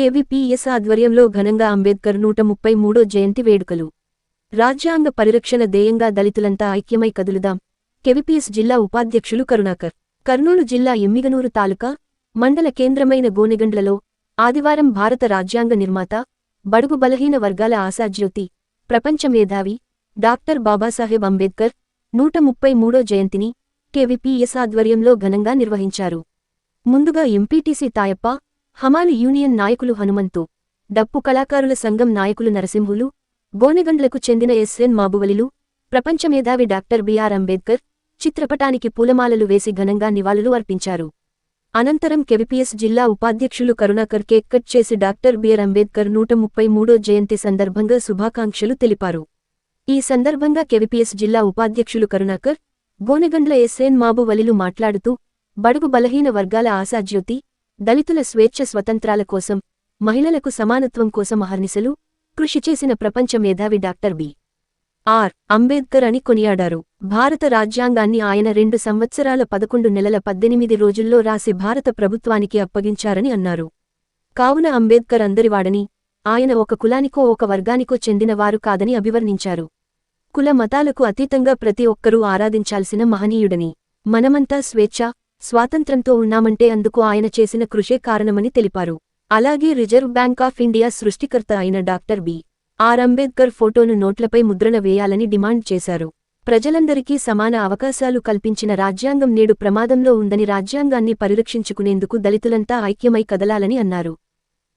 KVPS ఆధ్వర్యంలో ఘనంగా అంబేద్కర్ నూట ముప్పై మూడో జయంతి వేడుకలు. రాజ్యాంగ పరిరక్షణ ధ్యేయంగా దళితులంతా ఐక్యమై కదులుదాం. కెవిపిఎస్ జిల్లా ఉపాధ్యక్షులు కరుణాకర్. కర్నూలు జిల్లా ఎమ్మిగనూరు తాలూకా మండల కేంద్రమైన గోనెగండ్లలో ఆదివారం భారత రాజ్యాంగ నిర్మాత బడుగు బలహీన వర్గాల ఆశాజ్యోతి ప్రపంచ మేధావి డాక్టర్ బాబాసాహెబ్ అంబేద్కర్ నూట ముప్పై మూడో జయంతిని కేవీపీఎస్ ఆధ్వర్యంలో ఘనంగా నిర్వహించారు. ముందుగా ఎంపీటీసీ తాయప్ప హమాలి యూనియన్ నాయకులు హనుమంతు డప్పు కళాకారుల సంఘం నాయకులు నరసింహులు గోనెగండ్లకు చెందిన ఎస్ఎన్ మాబువలిలు ప్రపంచ మేధావి డాక్టర్ బిఆర్ అంబేద్కర్ చిత్రపటానికి పూలమాలలు వేసి ఘనంగా నివాళులు అర్పించారు. అనంతరం కెవిపిఎస్ జిల్లా ఉపాధ్యక్షులు కరుణాకర్ కేక్ కట్ చేసి డాక్టర్ బిఆర్ అంబేద్కర్ నూట ముప్పై మూడో జయంతి సందర్భంగా శుభాకాంక్షలు తెలిపారు. ఈ సందర్భంగా కెవిపిఎస్ జిల్లా ఉపాధ్యక్షులు కరుణాకర్ గోనెగండ్ల ఎస్ఎన్ మాబువలిలు మాట్లాడుతూ బడుగు బలహీన వర్గాల ఆశాజ్యోతి దళితుల స్వేచ్ఛ స్వతంత్రాల కోసం మహిళలకు సమానత్వం కోసం అహర్నిశలు కృషి చేసిన ప్రపంచ మేధావి డాక్టర్ బి. ఆర్. అంబేద్కర్ అని కొనియాడారు. భారత రాజ్యాంగాన్ని ఆయన రెండు సంవత్సరాల పదకొండు నెలల పద్దెనిమిది రోజుల్లో రాసి భారత ప్రభుత్వానికి అప్పగించారని అన్నారు. కావున అంబేద్కర్ అందరివాడని ఆయన ఒక కులానికో ఒక వర్గానికో చెందినవారు కాదని అభివర్ణించారు. కుల మతాలకు అతీతంగా ప్రతి ఒక్కరూ ఆరాధించాల్సిన మహనీయుడని. మనమంతా స్వేచ్ఛ స్వాతంత్రంతో ఉన్నామంటే అందుకు ఆయన చేసిన కృషే కారణమని తెలిపారు. అలాగే రిజర్వ్ బ్యాంక్ ఆఫ్ ఇండియా సృష్టికర్త అయిన డాక్టర్ బి. ఆర్. అంబేద్కర్ ఫోటోను నోట్లపై ముద్రణ వేయాలని డిమాండ్ చేశారు. ప్రజలందరికీ సమాన అవకాశాలు కల్పించిన రాజ్యాంగం నేడు ప్రమాదంలో ఉందని రాజ్యాంగాన్ని పరిరక్షించుకునేందుకు దళితులంతా ఐక్యమై కదలాలని అన్నారు.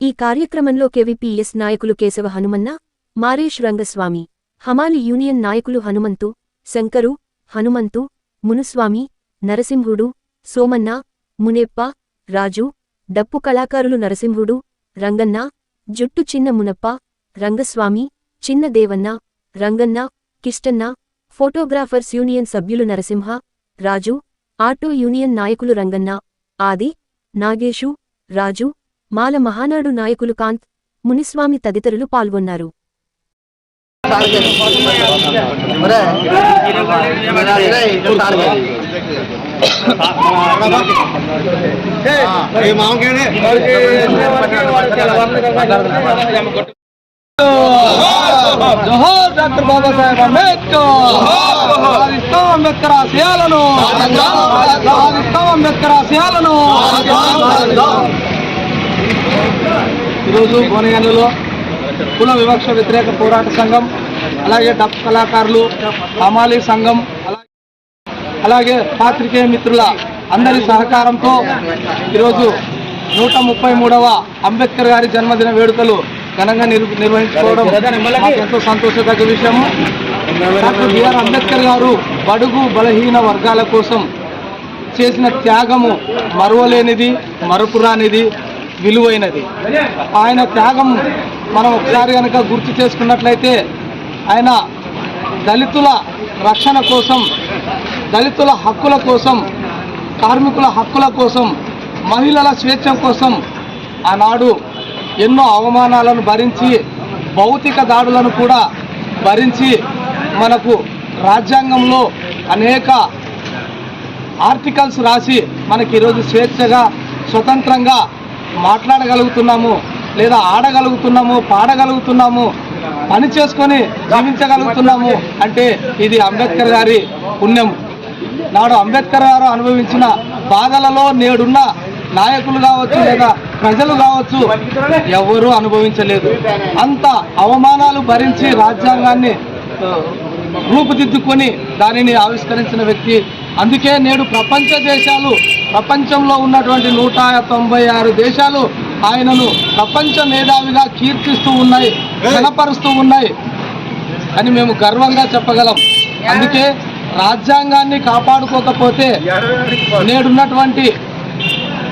ఈ కార్యక్రమంలో కెవిపిఎస్ నాయకులు కేశవ హనుమన్న మారేష్ రంగస్వామి హమాలి యూనియన్ నాయకులు హనుమంతు శంకరు హనుమంతు మునుస్వామి నరసింహుడు సోమన్న మునేప్ప రాజు డప్పు కళాకారులు నరసింహుడు రంగన్న జుట్టు చిన్న మునప్ప రంగస్వామి చిన్న దేవన్న రంగన్న కిష్టన్న ఫోటోగ్రాఫర్స్ యూనియన్ సభ్యులు నరసింహ రాజు ఆటో యూనియన్ నాయకులు రంగన్న ఆది నాగేషు రాజు మాల మహానాడు నాయకులు కాంత్ మునిస్వామి తదితరులు పాల్గొన్నారు జోహార్ డాక్టర్ బాబాసాహెబ్ అంబేద్కర్ సాధిస్తాం అంబేద్కర్ ఆశయాలను సాధిస్తాం అంబేద్కర్ ఆశయాలను ఈరోజు గోనగండ్లలో కుల వివక్ష వ్యతిరేక పోరాట సంఘం అలాగే డప్ కళాకారులు హమాలి సంఘం అలాగే పాత్రికేయ మిత్రుల అందరి సహకారంతో ఈరోజు నూట ముప్పై మూడవ అంబేద్కర్ గారి జన్మదిన వేడుకలు ఘనంగా నిర్- నిర్వహించుకోవడం మాకు ఎంతో సంతోషదగ్గ విషయము డాక్టర్ బిఆర్ అంబేద్కర్ గారు బడుగు బలహీన వర్గాల కోసం చేసిన త్యాగము మరువలేనిది మరపురానిది విలువైనది. ఆయన త్యాగం మనం ఒకసారి కనుక గుర్తు చేసుకున్నట్లయితే ఆయన దళితుల రక్షణ కోసం దళితుల హక్కుల కోసం కార్మికుల హక్కుల కోసం మహిళల స్వేచ్ఛ కోసం ఆనాడు ఎన్నో అవమానాలను భరించి భౌతిక దాడులను కూడా భరించి మనకు రాజ్యాంగంలో అనేక ఆర్టికల్స్ రాసి మనకి ఈరోజు స్వేచ్ఛగా స్వతంత్రంగా మాట్లాడగలుగుతున్నాము లేదా ఆడగలుగుతున్నాము పాడగలుగుతున్నాము పని చేసుకొని జీవించగలుగుతున్నాము అంటే ఇది అంబేద్కర్ గారి పుణ్యం. నాడు అంబేద్కర్ గారు అనుభవించిన బాధలలో నేడున్న నాయకులు కావచ్చు లేదా ప్రజలు కావచ్చు ఎవరూ అనుభవించలేదు. అంత అవమానాలు భరించి రాజ్యాంగాన్ని రూపుదిద్దుకొని దానిని ఆవిష్కరించిన వ్యక్తి. అందుకే నేడు ప్రపంచ దేశాలు ప్రపంచంలో ఉన్నటువంటి నూట తొంభై ఆరు దేశాలు ఆయనను ప్రపంచ మేధావిగా కీర్తిస్తూ ఉన్నాయి కనపరుస్తూ ఉన్నాయి అని మేము గర్వంగా చెప్పగలం. అందుకే రాజ్యాంగాన్ని కాపాడుకోకపోతే నేడున్నటువంటి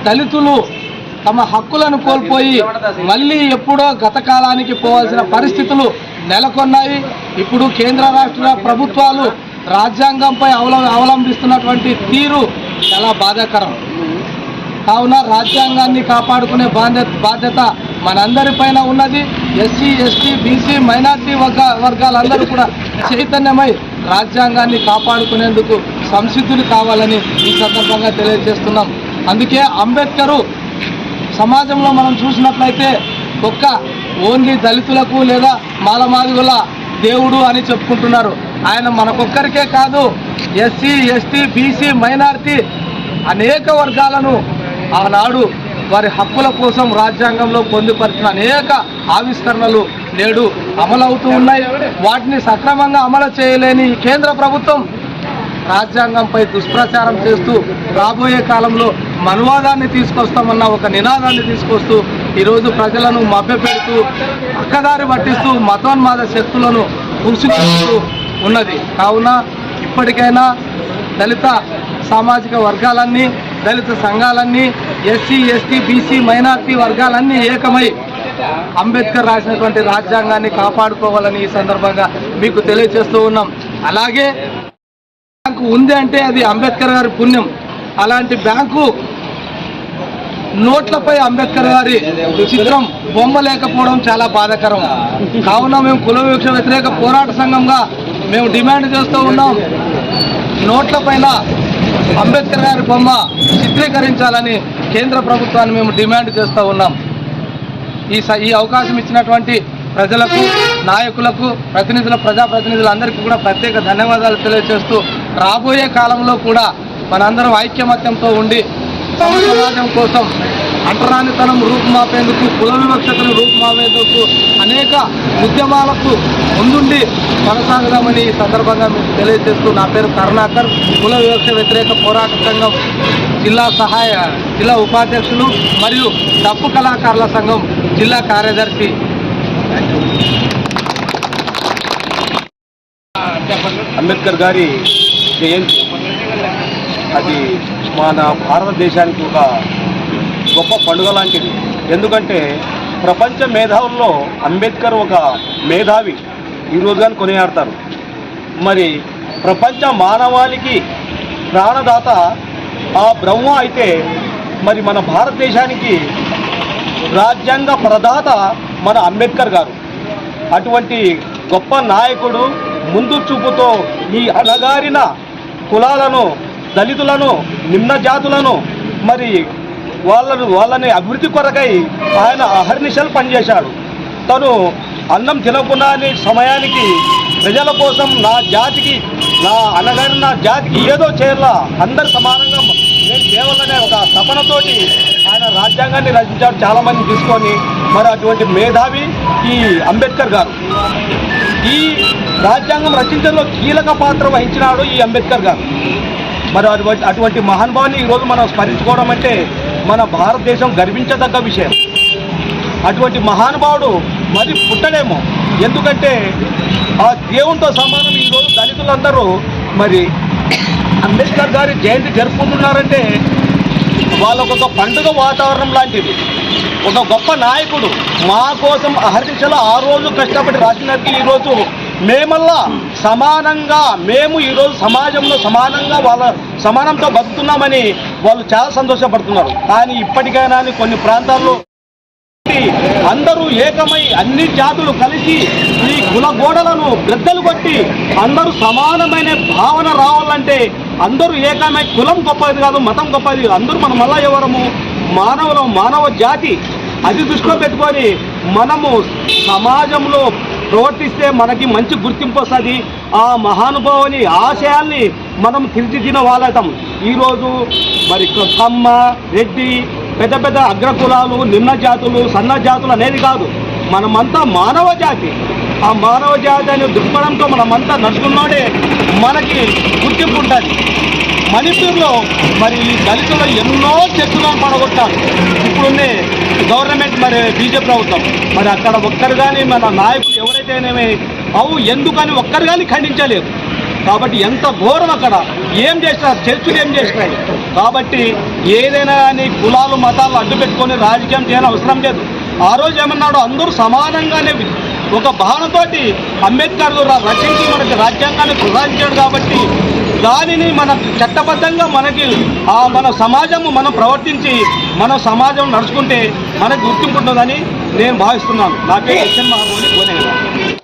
దళితులు తమ హక్కులను కోల్పోయి మళ్ళీ ఎప్పుడో గత కాలానికి పోవాల్సిన పరిస్థితులు నెలకొన్నాయి. ఇప్పుడు కేంద్ర రాష్ట్ర ప్రభుత్వాలు రాజ్యాంగంపై అవల అవలంబిస్తున్నటువంటి తీరు చాలా బాధాకరం. కావున రాజ్యాంగాన్ని కాపాడుకునే బాధ్యత బాధ్యత మనందరిపైన ఉన్నది. ఎస్సీ ఎస్టీ బీసీ మైనార్టీ వర్గ వర్గాలందరూ కూడా చైతన్యమై రాజ్యాంగాన్ని కాపాడుకునేందుకు సంసిద్ధులు కావాలని ఈ సందర్భంగా తెలియజేస్తున్నాం. అందుకే అంబేద్కరు సమాజంలో మనం చూసినట్లయితే ఒక్క ఓన్లీ దళితులకు లేదా మాలమాదిగుల దేవుడు అని చెప్పుకుంటున్నారు. ఆయన మనకొక్కరికే కాదు ఎస్సీ ఎస్టీ బీసీ మైనార్టీ అనేక వర్గాలను ఆనాడు వారి హక్కుల కోసం రాజ్యాంగంలో పొందుపరిచిన అనేక ఆవిష్కరణలు నేడు అమలవుతూ ఉన్నాయి. వాటిని సక్రమంగా అమలు చేయలేని కేంద్ర ప్రభుత్వం రాజ్యాంగంపై దుష్ప్రచారం చేస్తూ రాబోయే కాలంలో మనువాదాన్ని తీసుకొస్తామన్న ఒక నినాదాన్ని తీసుకొస్తూ ఈరోజు ప్రజలను మభ్యపెడుతూ అక్కదారి పట్టిస్తూ మతోన్మాద శక్తులను పురుషుతూ ఉన్నది. కావున ఇప్పటికైనా దళిత సామాజిక వర్గాలన్నీ దళిత సంఘాలన్నీ ఎస్సీ ఎస్టీ బీసీ మైనార్టీ వర్గాలన్నీ ఏకమై అంబేద్కర్ రాసినటువంటి రాజ్యాంగాన్ని కాపాడుకోవాలని ఈ సందర్భంగా మీకు తెలియజేస్తూ ఉన్నాం. అలాగే బ్యాంకు ఉంది అంటే అది అంబేద్కర్ గారి పుణ్యం. అలాంటి బ్యాంకు నోట్లపై అంబేద్కర్ గారి చిత్రం బొమ్మ లేకపోవడం చాలా బాధాకరం. కావున మేము కుల వివక్ష వ్యతిరేక పోరాట సంఘంగా మేము డిమాండ్ చేస్తూ ఉన్నాం. నోట్లపైన అంబేద్కర్ గారి బొమ్మ చిత్రీకరించాలని కేంద్ర ప్రభుత్వాన్ని మేము డిమాండ్ చేస్తూ ఉన్నాం. ఈ స ఈ అవకాశం ఇచ్చినటువంటి ప్రజలకు నాయకులకు ప్రతినిధుల ప్రజాప్రతినిధులందరికీ కూడా ప్రత్యేక ధన్యవాదాలు తెలియజేస్తూ రాబోయే కాలంలో కూడా మనందరం ఐక్యమత్యంతో ఉండి సమాజం కోసం అంటరానితనం రూపుమాపేందుకు కుల వివక్షతను రూపుమాపేందుకు అనేక ఉద్యమాలకు ముందుండి కొనసాగుదామని ఈ సందర్భంగా మీకు తెలియజేస్తూ నా పేరు కరుణాకర్. కుల వివక్ష వ్యతిరేక పోరాట సంఘం జిల్లా సహాయ జిల్లా ఉపాధ్యక్షులు మరియు డప్పు కళాకారుల సంఘం జిల్లా కార్యదర్శి. అంబేద్కర్ గారి జయంతి. అది మన భారతదేశానికి ఒక గొప్ప పండుగ లాంటిది. ఎందుకంటే ప్రపంచ మేధావుల్లో అంబేద్కర్ ఒక మేధావి. ఈరోజు కానీ కొనియాడతారు. మరి ప్రపంచ మానవాళికి ప్రాణదాత ఆ బ్రహ్మ అయితే మరి మన భారతదేశానికి రాజ్యాంగ ప్రదాత మన అంబేద్కర్ గారు. అటువంటి గొప్ప నాయకుడు ముందు చూపుతో ఈ అణగారిన కులాలను దళితులను నిమ్న జాతులను మరి వాళ్ళను వాళ్ళని అభివృద్ధి కొరకై ఆయన అహర్నిశలు పనిచేశాడు. తను అన్నం తినకున్నాని సమయానికి ప్రజల కోసం నా జాతికి నా అనగారిన జాతికి ఏదో చేయాల అందరు సమానంగా నేను కేవలమే ఒక తపనతోటి ఆయన రాజ్యాంగాన్ని రచించాడు చాలా మంది తీసుకొని. మరి అటువంటి మేధావి ఈ అంబేద్కర్ గారు. ఈ రాజ్యాంగం రచించడంలో కీలక పాత్ర వహించినాడు ఈ అంబేద్కర్ గారు. మరి అటువంటి అటువంటి మహానుభావుని ఈరోజు మనం స్మరించుకోవడం అంటే మన భారతదేశం గర్వించదగ్గ విషయం. అటువంటి మహానుభావుడు మరి పుట్టడేమో. ఎందుకంటే ఆ దేవునితో సమానం ఈరోజు దళితులందరూ మరి అంబేద్కర్ గారి జయంతి జరుపుకుంటున్నారంటే వాళ్ళకు ఒక పండుగ వాతావరణం లాంటిది. ఒక గొప్ప నాయకుడు మా కోసం అహర్నిశలు ఆ రోజు కష్టపడి రాసినట్టు ఈరోజు మేమల్లా సమానంగా మేము ఈరోజు సమాజంలో సమానంగా వాళ్ళ సమానంతో బతుకుతున్నామని వాళ్ళు చాలా సంతోషపడుతున్నారు. కానీ ఇప్పటికైనా కొన్ని ప్రాంతాల్లో అందరూ ఏకమై అన్ని జాతులు కలిసి ఈ కుల గోడలను బ్రద్దలు కొట్టి అందరూ సమానమైన భావన రావాలంటే అందరూ ఏకమై కులం గొప్పది కాదు మతం గొప్పది అందరూ మన మళ్ళా ఎవరము? మానవులం మానవ జాతి. అది దృష్టిలో పెట్టుకొని మనము సమాజంలో ప్రవర్తిస్తే మనకి మంచి గుర్తింపు వస్తుంది. ఆ మహానుభావుని ఆశయాల్ని మనం తీర్చిదిన వాళ్ళతాం ఈరోజు మరి కమ్మ రెడ్డి పెద్ద పెద్ద అగ్రకులాలు నిమ్న జాతులు సన్న జాతులు అనేది కాదు. మనమంతా మానవ జాతి. ఆ మానవ జాతి అనే దృక్పథంతో మనమంతా నడుచుకున్నాడే మనకి గుర్తింపు ఉంటుంది మణిపూర్లో మరి ఈ దళితులు ఎన్నో చెట్టులను పడగొట్టారు ఇప్పుడున్నే గవర్నమెంట్ మరి బీజేపీ ప్రభుత్వం. మరి అక్కడ ఒక్కరు కానీ మన నాయకులు ఎవరైతేనేమి అవు ఎందుకని ఒక్కరు కానీ ఖండించలేరు కాబట్టి ఎంత ఘోరం అక్కడ. ఏం చేసినారు చర్చలు ఏం చేసినాయి కాబట్టి ఏదైనా కానీ కులాలు మతాలు అడ్డు పెట్టుకొని రాజకీయం చేయని అవసరం లేదు. ఆ రోజు ఏమన్నాడు అందరూ సమానంగానే ఒక భావనతోటి అంబేద్కర్ రచించి మనకి రాజ్యాంగాన్ని ప్రసాదించాడు కాబట్టి దానిని మన చట్టబద్ధంగా మనకి ఆ మన సమాజం మనం ప్రవర్తించి మన సమాజం నడుచుకుంటే మనకు గుర్తింపు ఉంటుందని నేను భావిస్తున్నాను. నా పేరు హెచ్ఎన్ మహాబోని